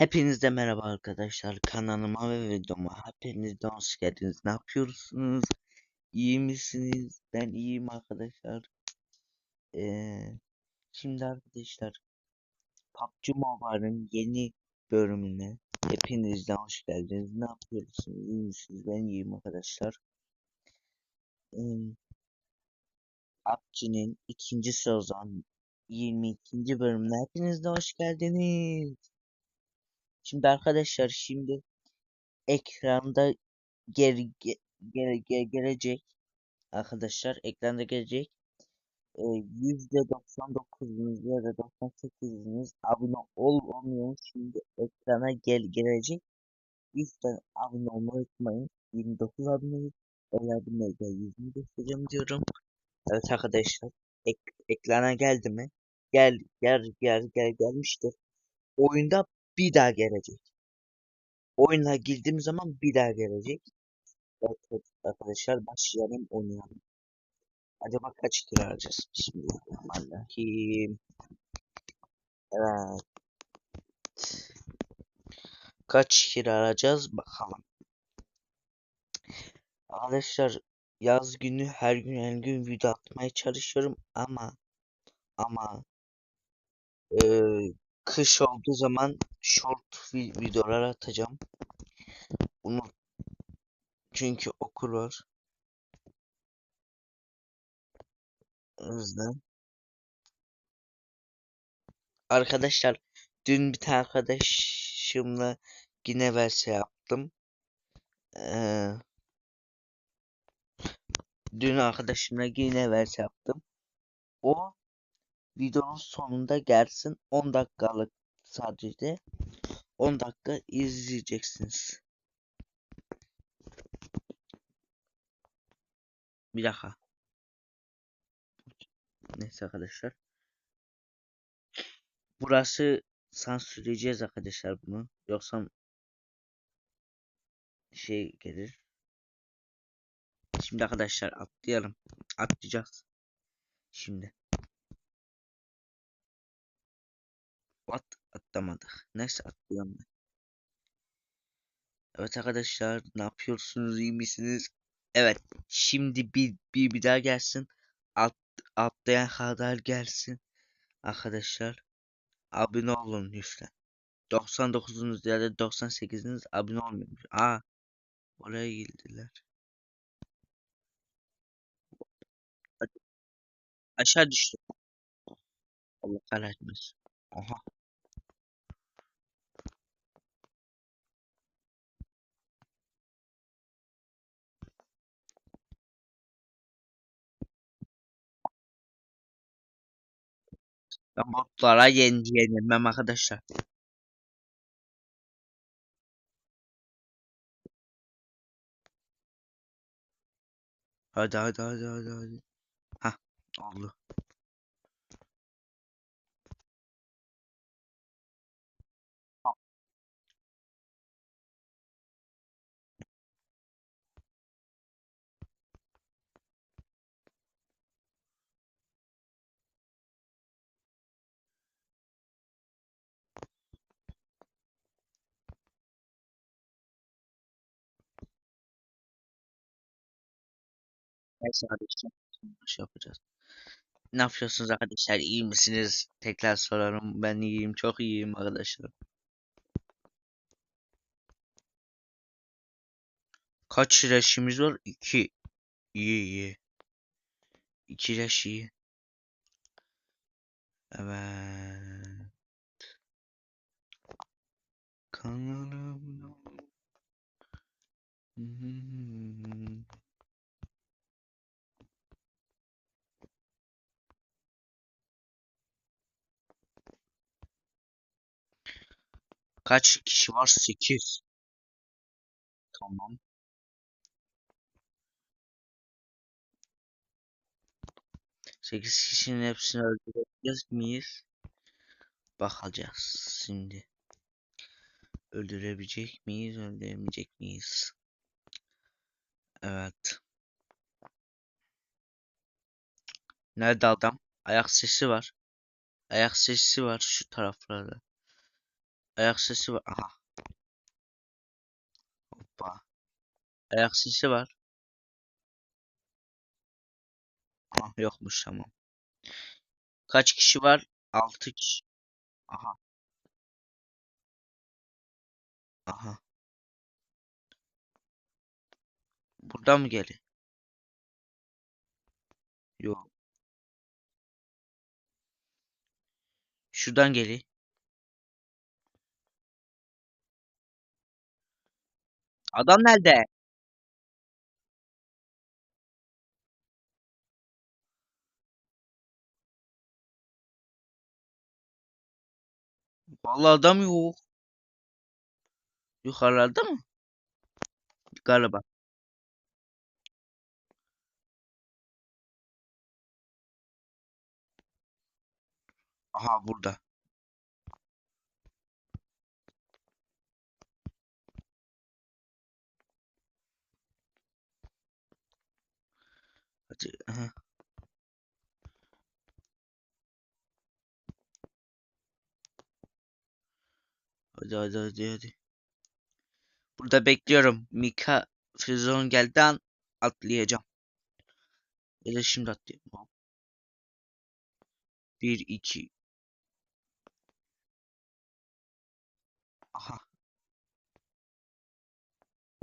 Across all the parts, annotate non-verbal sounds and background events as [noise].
Hepinize merhaba arkadaşlar kanalıma ve videoma hepiniz hoş geldiniz. Ne yapıyorsunuz? İyi misiniz? Ben iyiyim arkadaşlar. Ee, şimdi arkadaşlar PUBG Mobile'ın yeni bölümüne hepiniz de hoş geldiniz. Ne yapıyorsunuz? İyi misiniz? Ben iyiyim arkadaşlar. Ee, PUBG'nin ikinci sezon 22. bölümüne hepiniz de hoş geldiniz. Şimdi arkadaşlar şimdi ekranda geri ge, ge, ge, gelecek arkadaşlar ekranda gelecek. Ee, yüzde 99'unuz ya da 98'iniz abone ol olmuyor şimdi ekrana gel gelecek. Lütfen abone olmayı unutmayın. 29 aboneyiz eğer abone gel yüzünü diyorum. Evet arkadaşlar ek, ekrana geldi mi? Gel gel gel gel gelmiştir. Oyunda bir daha gelecek oyuna girdiğim zaman bir daha gelecek Evet, arkadaşlar başlayalım oynayalım. Acaba kaç kilo alacağız? Bismillahirrahmanirrahim. Evet. Kaç kilo alacağız bakalım. Arkadaşlar yaz günü her gün her gün video atmaya çalışıyorum ama ama e, kış olduğu zaman short vi videolar atacağım. Bunu çünkü okul var. O yüzden. Arkadaşlar dün bir tane arkadaşımla yine verse yaptım. Ee, dün arkadaşımla yine verse yaptım. O videonun sonunda gelsin 10 dakikalık sadece 10 dakika izleyeceksiniz. Bir dakika. Neyse arkadaşlar. Burası sansürleyeceğiz arkadaşlar bunu. Yoksa şey gelir. Şimdi arkadaşlar atlayalım. Atlayacağız. Şimdi. At atlamadık. Neyse atlayalım. Evet arkadaşlar ne yapıyorsunuz iyi misiniz? Evet şimdi bir bir, bir daha gelsin. At, atlayan kadar gelsin. Arkadaşlar abone olun lütfen. 99'unuz ya da 98'iniz abone olmuyormuş. Aa oraya girdiler. Aşağı düştü. Allah kahretmesin. Aha. Ben botlara yen yenilmem arkadaşlar. Hadi hadi hadi hadi hadi. Hah oldu. Neyse arkadaşlar. Şey yapacağız. Ne yapıyorsunuz arkadaşlar? İyi misiniz? Tekrar sorarım. Ben iyiyim. Çok iyiyim arkadaşlar. Kaç leşimiz var? 2. İyi iyi. 2 leş iyi. Evet. Kanalım. Hmm. Kaç kişi var? 8. Tamam. Sekiz kişinin hepsini öldürebilecek miyiz? Bakacağız şimdi. Öldürebilecek miyiz? Öldüremeyecek miyiz? Evet. Nerede adam? Ayak sesi var. Ayak sesi var şu taraflarda. Ayak sesi var. Aha. Hoppa. Ayak sesi var. Aha, yokmuş tamam. Kaç kişi var? 6 kişi. Aha. Aha. Buradan mı geliyor? Yok. Şuradan geliyor. Adam nerede? Vallahi adam yok. Yukarılarda mı? Galiba. Aha burada. Hadi. Aha. Hadi hadi hadi hadi. Burada bekliyorum. Mika Füzyon geldi an atlayacağım. Ya da şimdi atlayayım. 1 2 Aha.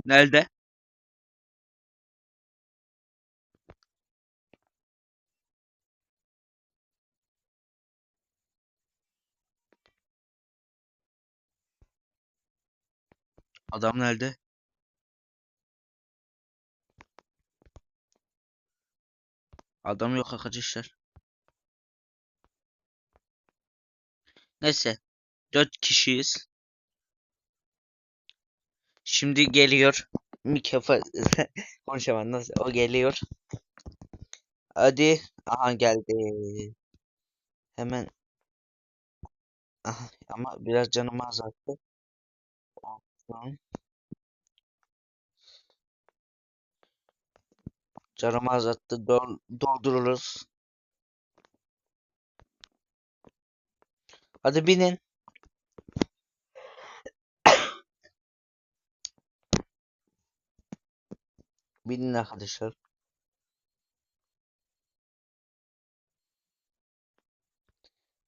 Nerede? Adam nerede? Adam yok arkadaşlar. Neyse. 4 kişiyiz. Şimdi geliyor. Mikrofon [laughs] konuşamam nasıl? O geliyor. Hadi. Aha geldi. Hemen. Aha, ama biraz canımı azalttı. Olsun. Canımı azalttı. Dol doldururuz. Hadi binin. Binin arkadaşlar.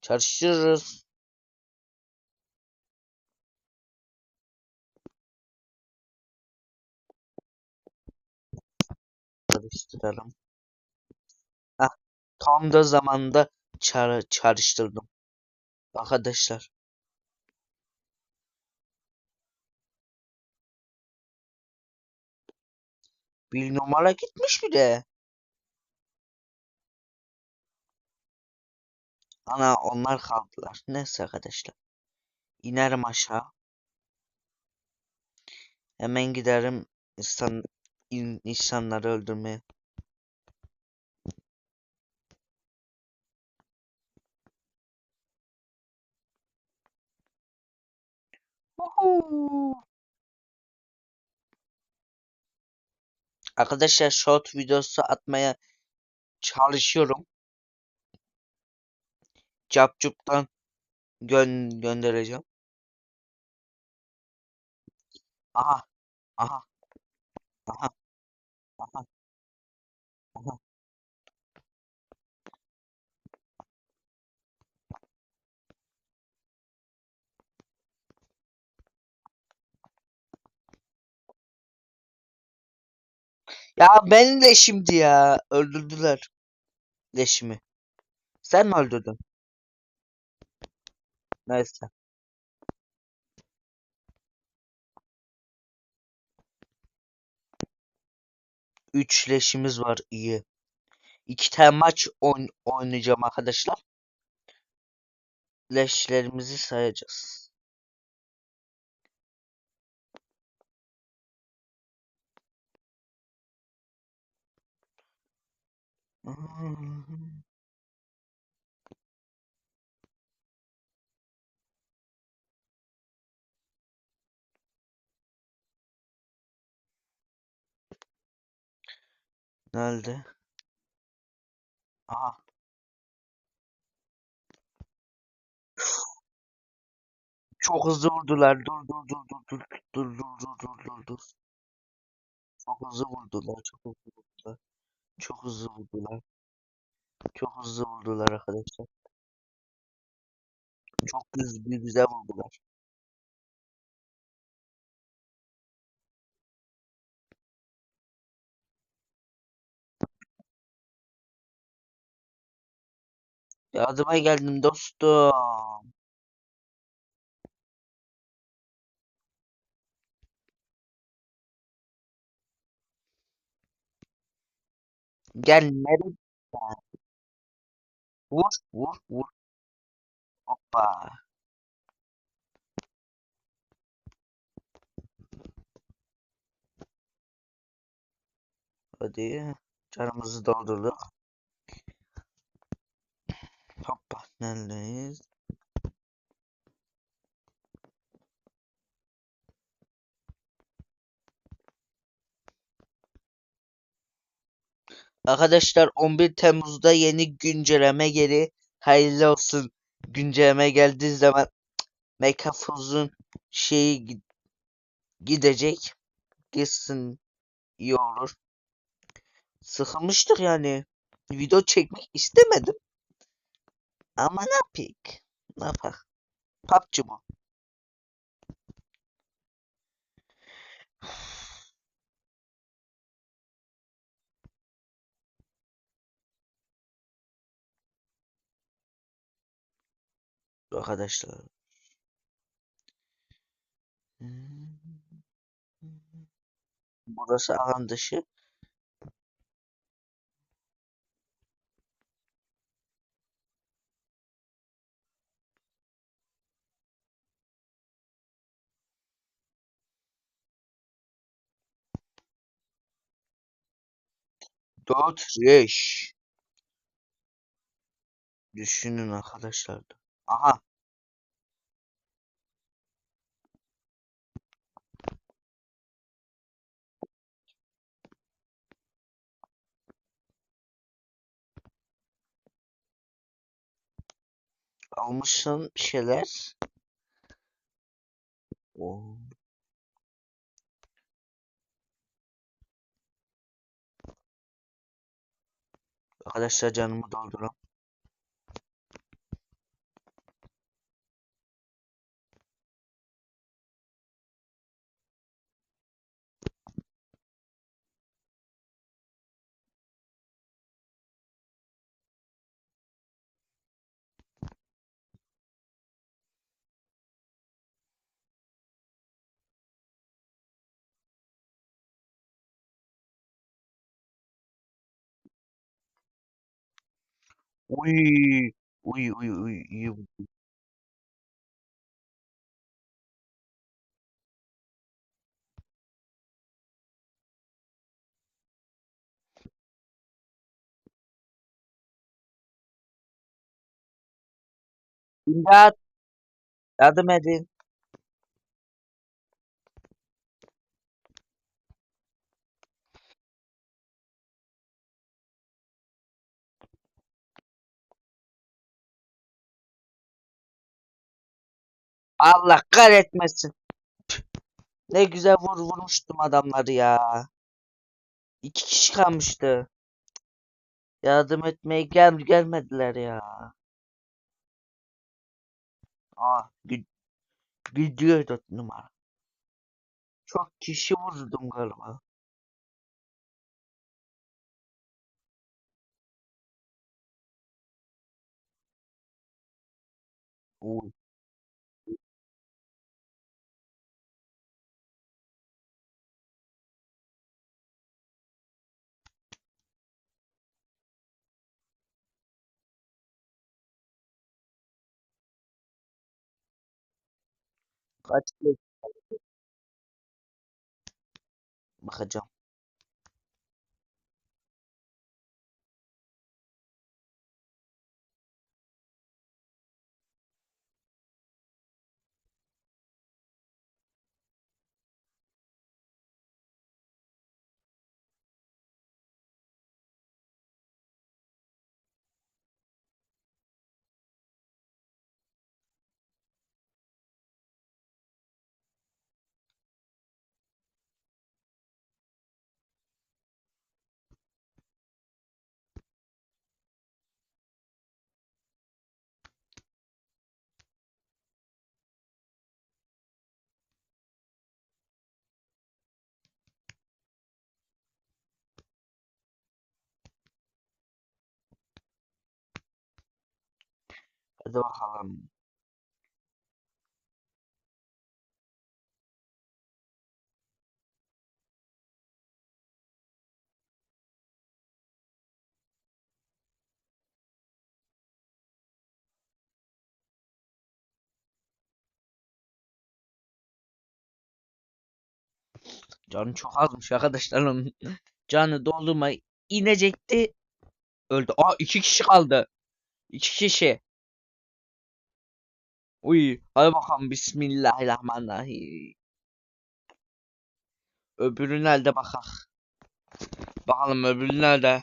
Çalışırız. Çalıştıralım. Hah, tam da zamanda çağrı çalıştırdım. Arkadaşlar. Bir numara gitmiş bir de. Ana onlar kaldılar. Neyse arkadaşlar. İnerim aşağı. Hemen giderim in- insanları öldürmeye. Woohoo! Arkadaşlar short videosu atmaya çalışıyorum. Capcup'tan gön göndereceğim. Aha, aha, aha, aha, aha. Ya beni de şimdi ya öldürdüler leşimi. Sen mi öldürdün? Neyse. Üç leşimiz var iyi. İki tane maç oyn oynayacağım arkadaşlar. Leşlerimizi sayacağız. Nerede? Aha. Çok hızlı vurdular. Dur dur dur dur dur dur dur dur dur dur dur. Çok hızlı vurdular. Çok hızlı vurdular. Çok hızlı vurdular. Çok hızlı vurdular arkadaşlar. Çok hızlı güzel vurdular. Yardıma geldim dostum. Gel nereye? Vur vur vur. Hoppa. Hadi. Canımızı doldurduk. Hoppa. Neredeyiz? Arkadaşlar 11 Temmuz'da yeni güncelleme geri hayırlı olsun. Güncelleme geldiği zaman Mekafuz'un şeyi gi- gidecek. Gitsin iyi olur. Sıkılmıştık yani. Video çekmek istemedim. Ama ne yapayım? Ne yapak? PUBG bu. [sighs] Arkadaşlar. Burası alan dışı. Dört yaş. Düşünün arkadaşlar. Aha. Almışsın şeyler. Oo. Arkadaşlar canımı dolduran. Uy. Uy uy uy. iyi. İmdat. Yardım edin. Allah kahretmesin. Ne güzel vur vurmuştum adamları ya. İki kişi kalmıştı. Yardım etmeye gel gelmediler ya. Aa, gid gidiyor dört numara. Çok kişi vurdum galiba. Uy. بخجل Hadi bakalım. Canı çok azmış arkadaşlar onun. Canı doldurma inecekti. Öldü. Aa iki kişi kaldı. İki kişi. Uy, hadi bakalım Bismillahirrahmanirrahim. Öbürü nerede bakak. Bakalım öbürü nerede?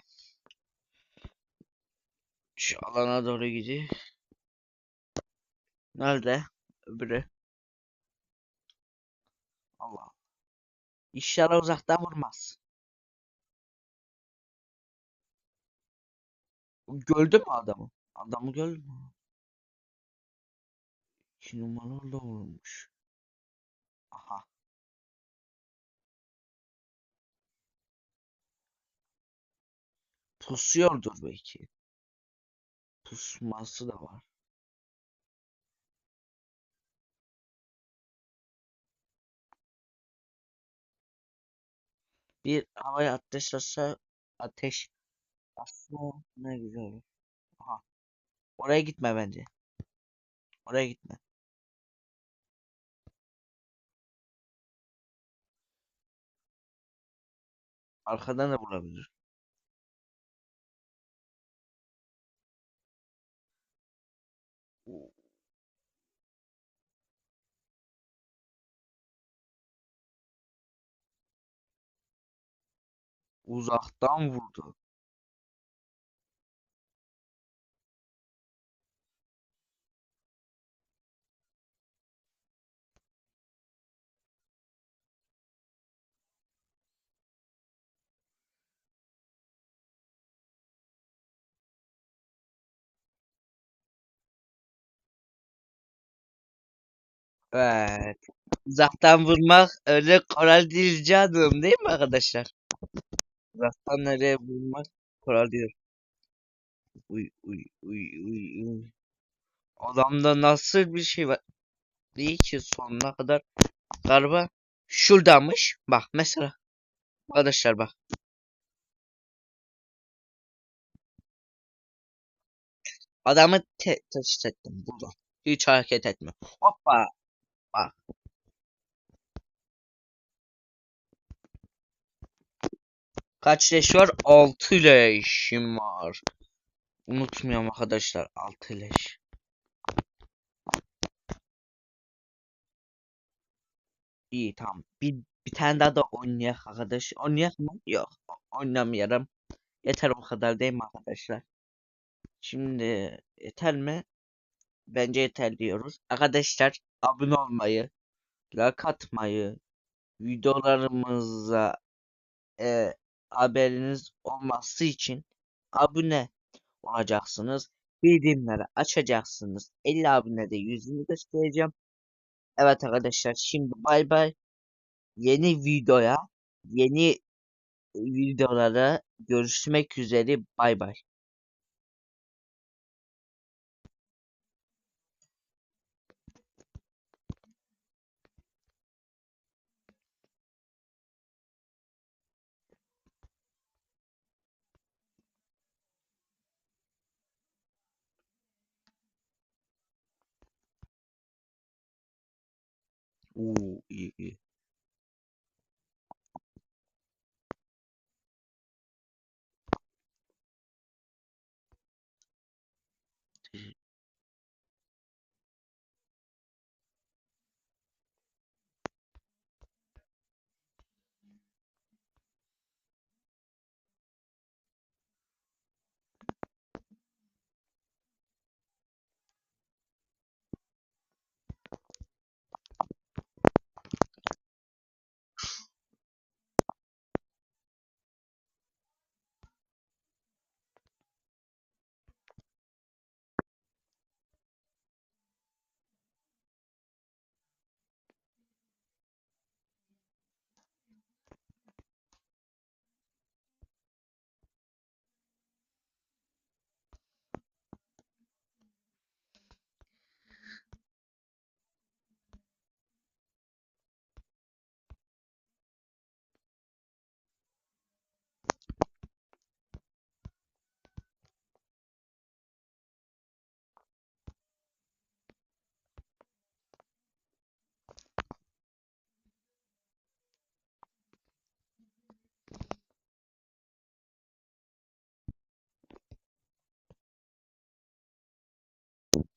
Şu alana doğru gidiyor. Nerede? Öbürü. Allah. İnşallah uzaktan vurmaz. Gördün mü adamı? Adamı gördün mü? İki numaralı vurmuş. Aha. Pusuyordur belki. Pusması da var. Bir havaya ateş atsa ateş atsa ne güzel. Aha. Oraya gitme bence. Oraya gitme. Arkadan da vurabilir. Uzaktan vurdu. Evet. Uzaktan vurmak öyle kolay değil canım değil mi arkadaşlar? Uzaktan nereye vurmak kolay değil. Uy uy uy uy uy. Adamda nasıl bir şey var? Değil ki sonuna kadar galiba şuradamış. Bak mesela. Arkadaşlar bak. Adamı te teşhis ettim burada. Hiç hareket etme. Hoppa. Bak. Kaç leş var? 6 leşim var. Unutmuyorum arkadaşlar. 6 leş. İyi tamam. Bir, bir tane daha da oynayak arkadaş. Oynayak mı? Yok. Oynamayalım. Yeter o kadar değil mi arkadaşlar? Şimdi yeter mi? Bence yeter diyoruz. Arkadaşlar abone olmayı, like atmayı, videolarımıza e, haberiniz olması için abone olacaksınız. Bildirimleri açacaksınız. 50 abonede yüzünü göstereceğim. Evet arkadaşlar şimdi bay bay. Yeni videoya, yeni videolara görüşmek üzere. Bay bay. Oo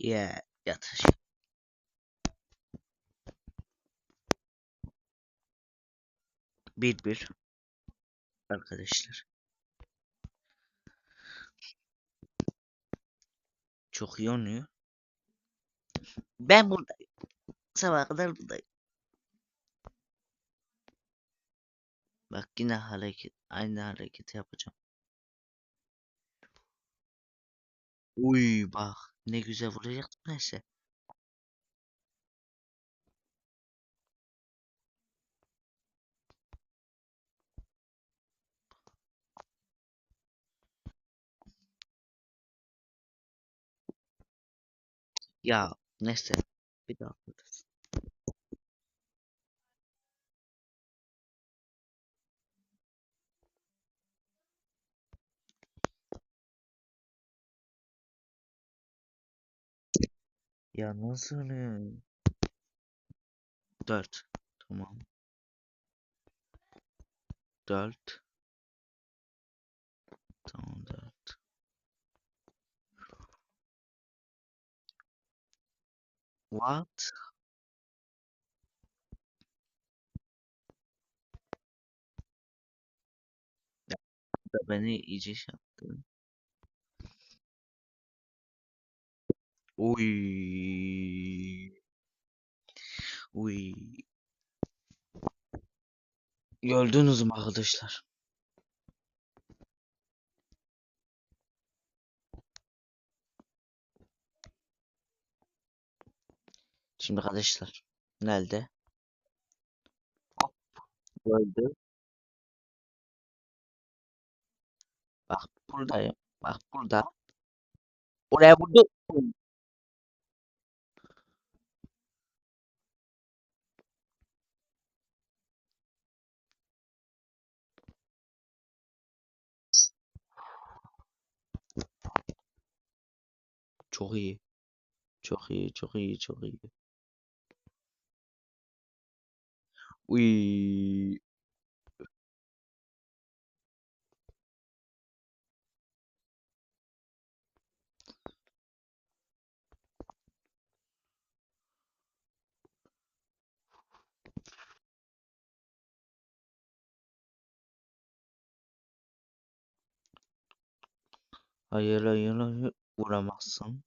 Ya yatır. Bir bir. Arkadaşlar. Çok iyi oynuyor. Ben buradayım. Sabah kadar buradayım. Bak yine hareket. Aynı hareketi yapacağım. Uy bak. Ne güzel vuracaktım neyse. Ya neyse. Bir daha vururuz. Ya nasıl? Tamam. Dört. Tamam dört. What? Ya, beni iyice şey yaptı. Uy. Uy. Gördünüz mü arkadaşlar? Şimdi arkadaşlar. Nerede? Hop. Gördü. Bak buradayım. Bak burada. Oraya vurdu. Çok iyi. Çok iyi, çok iyi, çok iyi. Uy. Hayır, hayır, hayır. Vuramazsın.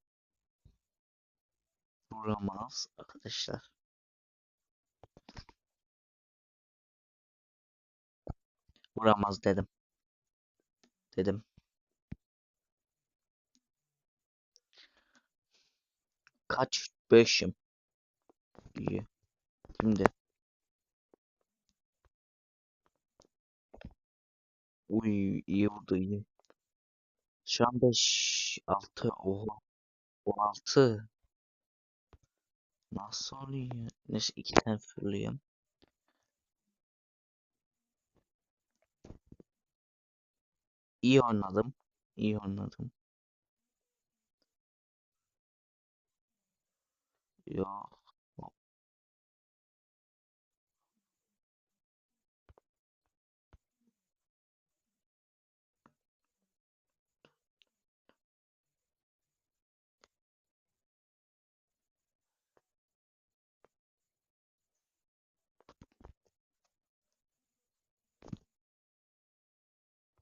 Vuramaz arkadaşlar. Vuramaz dedim. Dedim. Kaç? Beşim. İyi. Şimdi. Uy iyi vurdu iyi. Şu an 5 6 oha. O 6. Nasıl oluyor? Neyse iki tane fırlayayım. İyi oynadım. İyi oynadım. Yok.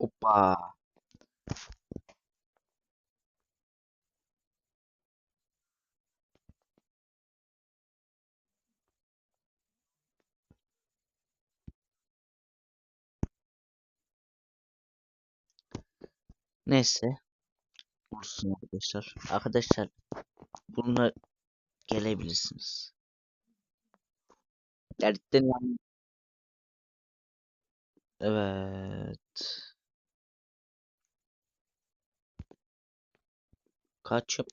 Hoppa. Neyse. Vursun arkadaşlar. Arkadaşlar bununla gelebilirsiniz. Gerçekten yani. Evet. Kaçım?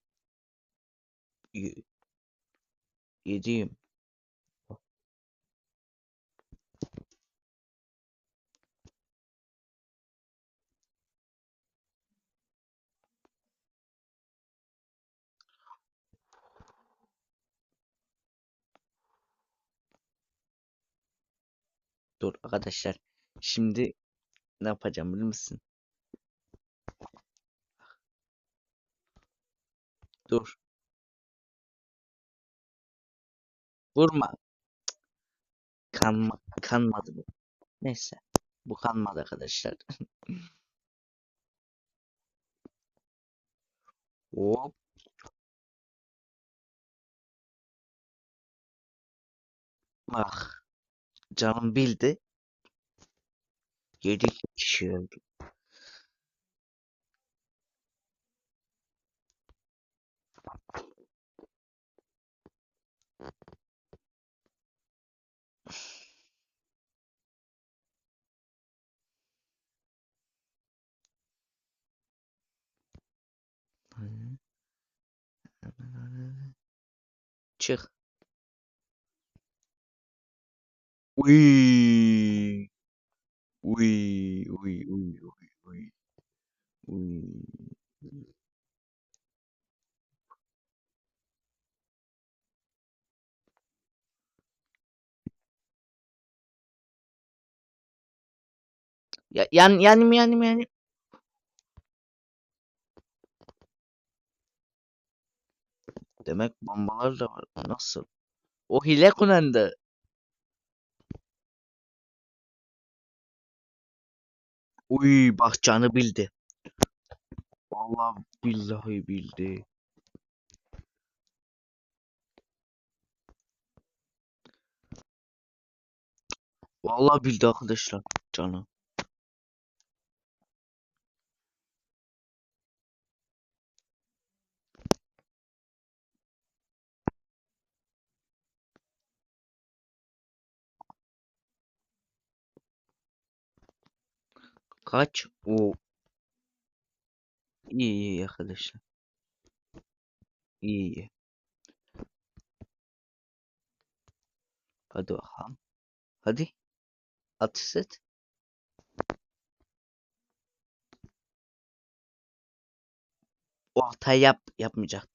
Y- Yediyim. Dur arkadaşlar. Şimdi ne yapacağım biliyor musun? Dur. Vurma. Kanma, kanmadı bu. Neyse. Bu kanmadı arkadaşlar. [laughs] Hop. Bak. Canım bildi. 7 kişi öldü. Çık. Uy. Uy. Uy. Uy. Uy. Uy. Uy. Ya, yan, yanım yanım yanım. Demek bombalar da var. Nasıl? O hile kullandı. Uy bak canı bildi. Vallahi billahi bildi. Vallahi bildi arkadaşlar canı. Kaç? O iyi iyi arkadaşlar. İyi iyi. Hadi bakalım. Hadi. Atış et. O hatayı yap yapmayacak.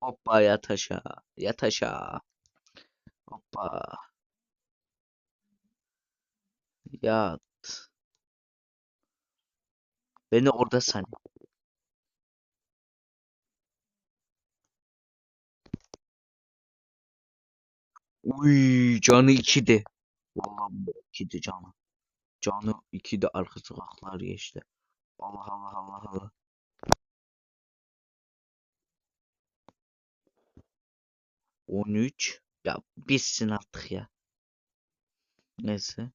Hoppa yat aşağı. Yat aşağı. Hoppa. Yat. Beni orada san. Uy canı ikide. Vallahi bu ikide canı. Canı ikide arka sokaklar geçti. Allah Allah Allah Allah. On üç. Ya bitsin artık ya. Neyse.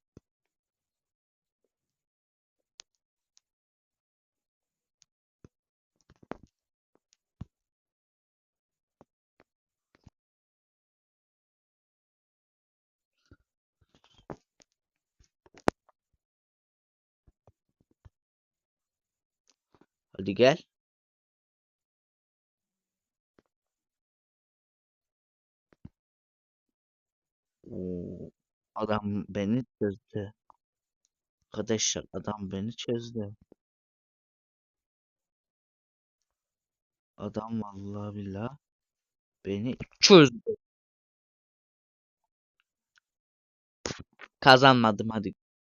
Hadi gel. Oo, adam beni çözdü. Arkadaşlar adam beni çözdü. Adam vallahi billah beni çözdü. Kazanmadım hadi